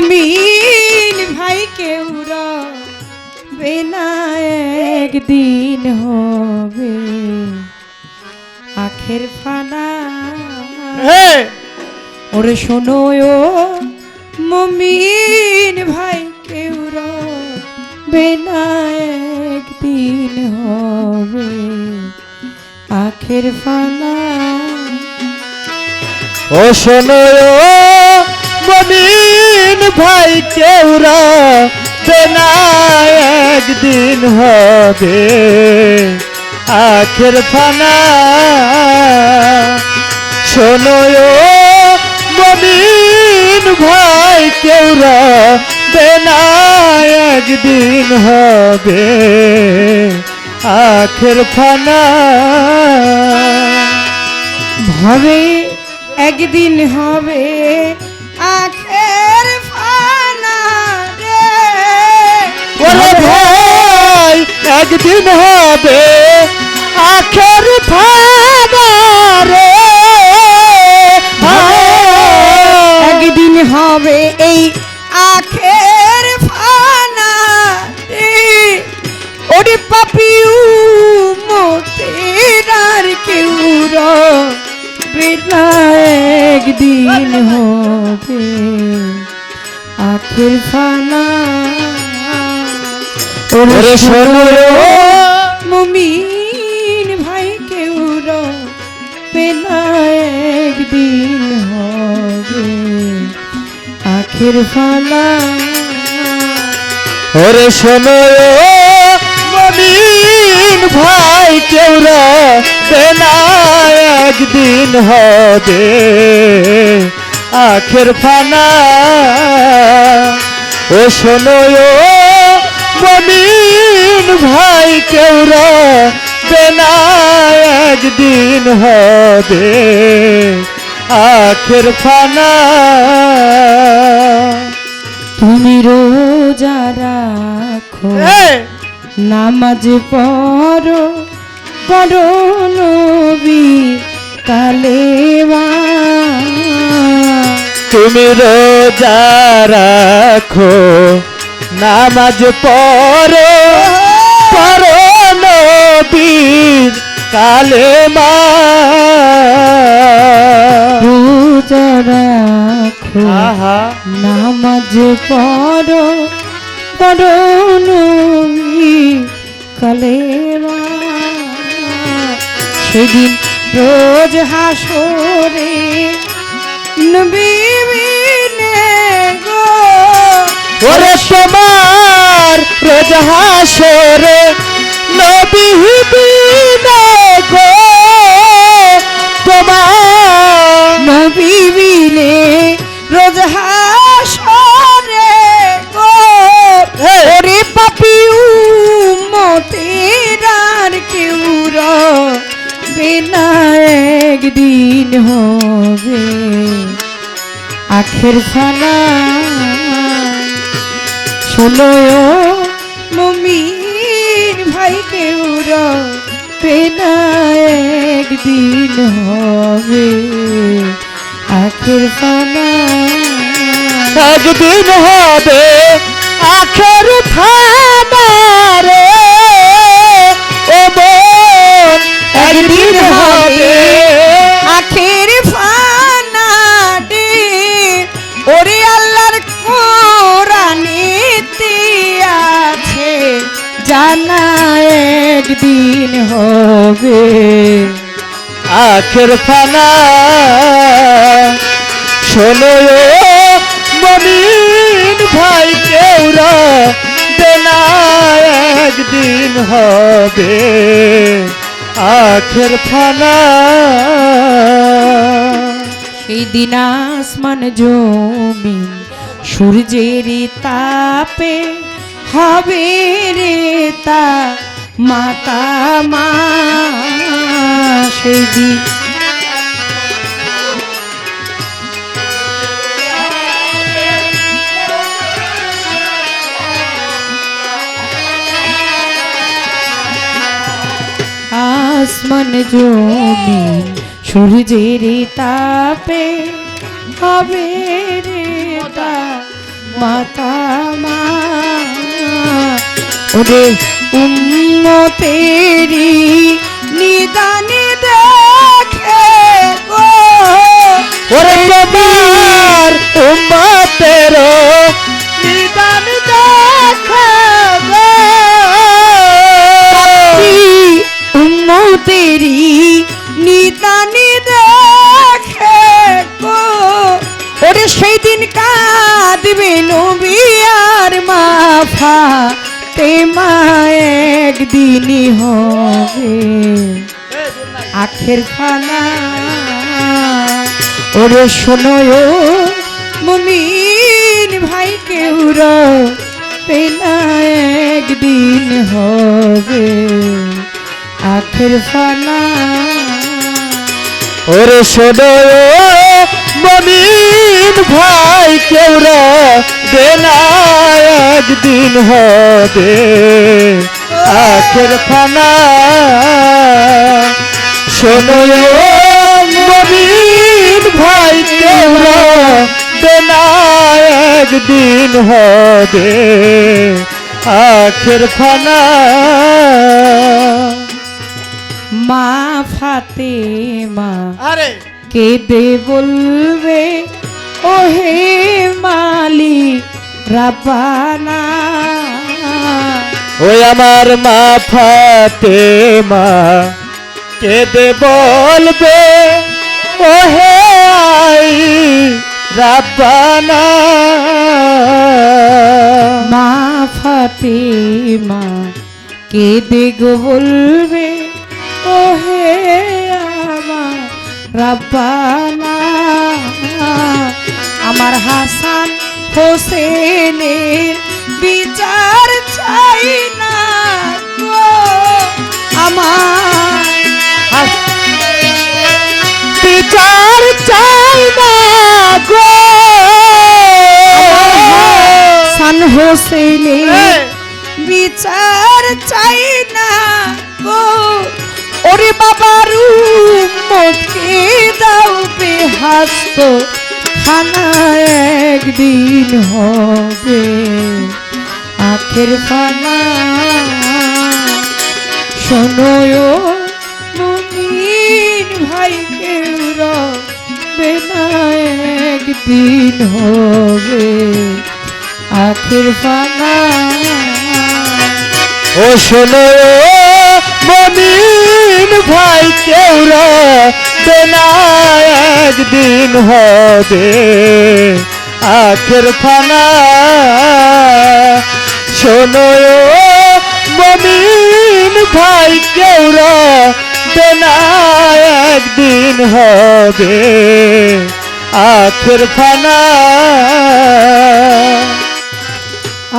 মমিন ভাই কেউ বেনা একদিন হবে। আখের ফানা। ওরে শোনো মমিন ভাই কেউ বেনা একদিন হবে। আখের ফানা। ও শোনো মমিন ভাই কেউরা বেনা একদিন হবে। আখের ফানা, শোনো মমিন ভাই কেউরা বেনা একদিন হবে। আখের ফানা হবে একদিন হবে। একদিন হবে আখের ফাদারে একদিন হবে এই আখের ফানা রে ওরে পাপিউ মোতের কেউ বেলা একদিন হবে আখের ফানা। ওরে মুমিন ভাই কেউ পেনা একদিন হবে। আখের ফালা। ওরে শোনো মমিন ভাই কেউরা বেলা একদিন হবে। আখের ফানা ও শোনো মমিন ভাই কেউরা বেলা একদিন হবে আখের ফানা তুমি রোজা রাখো! নামাজ পড়ো পড়ো নবী কালেমা তুমি রোজা রাখো নামাজ পড়ো পড়ো নবীর কালেমা। রোজা রাখো আহা। নামাজ পড়ো পড়ো নবী কালেমা। সেদিন রোজ হাসরে তোমার রোজ হাসরে নবী বিনে গো তোমার নবী বিনে রোজ হাসরে গো! ওরে পাপি উম্মতের আর কেউ বিনা একদিন হবে আখের ফানা শোনো মমিন ভাই কেউ পেনা একদিন হবে আখের ফানা। একদিন হবে আখের ফাদারে জানা একদিন হবে। আখের ফানা শোনো মমিন ভাই কেউরা দেনা একদিন হবে। আখের ফানা সেই দিন আসমান জমিন সূর্যের তাপে হবে রে তা মাতা মা আসমান জমিন সূর্যের তাপে হবে রে তা মাতা মা ওরে উন্নতেরি নিদানি দেখে গো ওরে তে মা একদিনই হবে। আখের খানা ওরে শোনো মমিন ভাই, কেউ পেনা একদিন হবে। আখের ফানা ওরে শোনো মমিন ভাই কেউ দেনা একদিন হবে। আখের ফানা শোনো মমিন ভাই কেউ দেনা একদিন হবে। আখের ফানা। মা ফাতে মা আরে কেঁদে বলবে? ওহে মালি রাবানা। ওই আমার মা ফাতে মা কেঁদে বলবে? ওহে আই রাব্বানা মা ফাতে মা কেঁদে গো বলবে? ওহে রাব্বানা আমার হাসান হোসেনের বিচার চাই না আমার বিচার চাই না গো। হাসান হোসেনের বিচার চাই না গো। উম্মতকে দাও বেহাস্ত খানা একদিন হবে। আখের ফানা শোনো মুমিন ভাই, কেউ রবে একদিন হবে। আখের ফানা, ও শোনো মমিন ভাই কেউ দেনা একদিন হবে। আখের ফানা, শোনো মমিন ভাই কেউ দেনা একদিন হবে। আখের ফানা।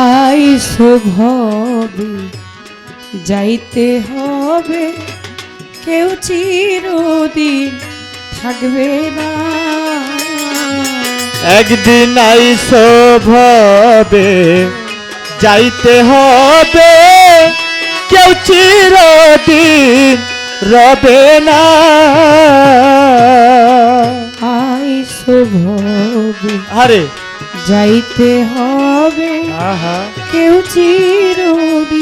আইসো ভবে যাইতে হবে কেউ চিরদিন থাকবে না। একদিন আইসো ভবে যাইতে হবে কেউ চিরদিন রবে না। আইসো ভবে আরে। যাইতে হবে আহা। কেউ চিরদিন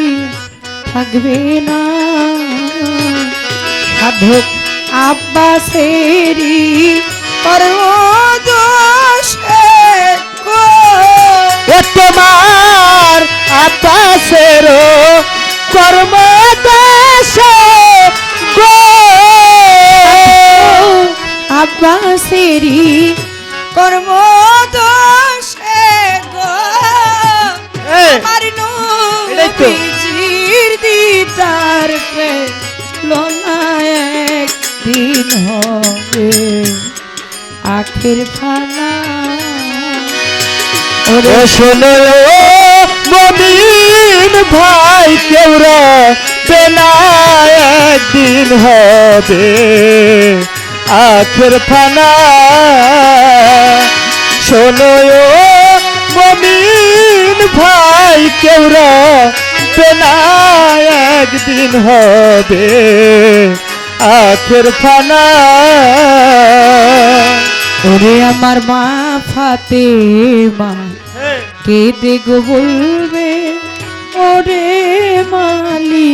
থাকবে না। সাধক আব্বাসেরি তোমার আব্বাসের কর্ম দেশে গো আব্বাসেরি শোনো মমিন ভাই কেউ বেনা একদিন হবে। আখের ফানা শোনো মমিন ভাই কেউ বেনা একদিন হবে। আখের ফানা ওরে আমার মা ফাতে মা কেঁদে গো বলবে ওরে মালি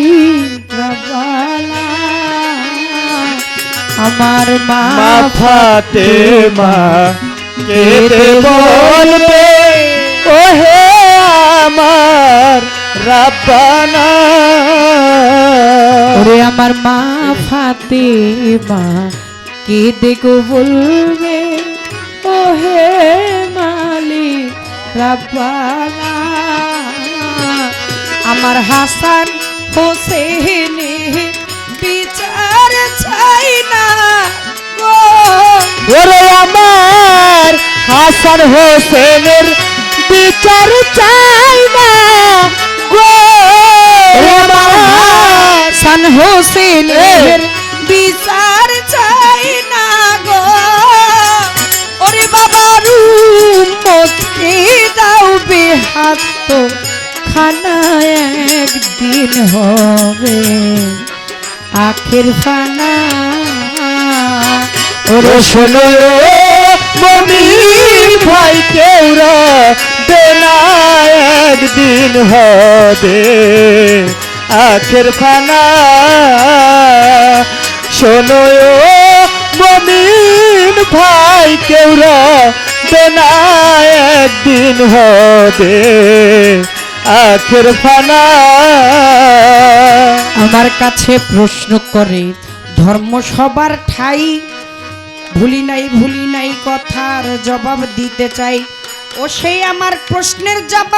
আমার মা মা ফাতে মা কেঁদে বলবে ও হে আমার রাব্বানা। ওরে আমার মা ফাতে মা কেঁদে গো বলবে ও হে মালি রাব্বানা আমার হাসান হোসেনে বিচার চাই না ওরে আমার হাসান হোসেনের বিচার চাই না গো। আমার হাসান হোসেনের খানা একদিন হবে। আখের ফানা, ওরে শোনো মমিন ভাই কেউরা দেনা একদিন হবে। আখের খানা শোনো মমিন ভাই কেউরা দেনা একদিন হবে। আখের ফানা আমার কাছে প্রশ্ন করে, ধর্ম সবার ঠাই। ভুলি নাই ভুলি নাই কথার জবাব দিতে চাই। ও সেই আমার প্রশ্নের জবাব